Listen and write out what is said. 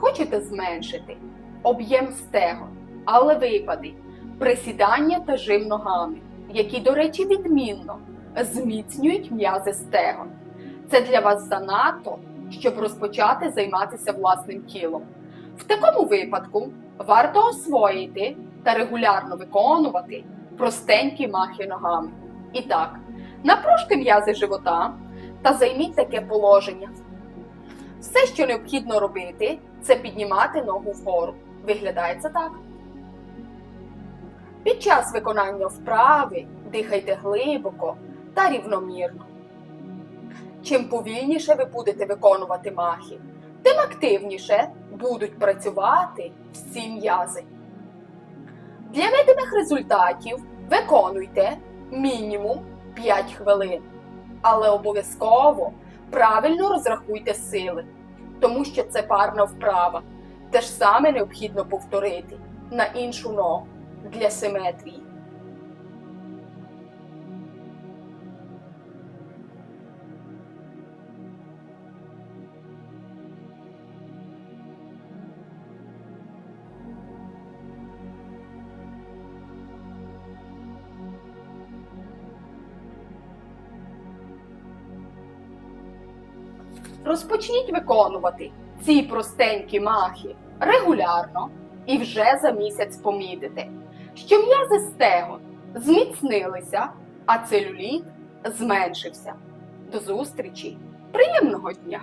Хочете зменшити об'єм стегон, але випади, присідання та жим ногами, які, до речі, відмінно зміцнюють м'язи стегон. Це для вас занадто, щоб розпочати займатися власним тілом. В такому випадку варто освоїти та регулярно виконувати простенькі махи ногами. І так, напружте м'язи живота та займіть таке положення. Все, що необхідно робити, це піднімати ногу вгору. Виглядає це так. Під час виконання вправи дихайте глибоко та рівномірно. Чим повільніше ви будете виконувати махи, тим активніше будуть працювати всі м'язи. Для видимих результатів виконуйте мінімум 5 хвилин, але обов'язково правильно розрахуйте сили, тому що це парна вправа. Те ж саме необхідно повторити на іншу ногу для симетрії. Розпочніть виконувати ці простенькі махи регулярно і вже за місяць помітите, що м'язи стегон зміцнилися, а целюліт зменшився. До зустрічі! Приємного дня!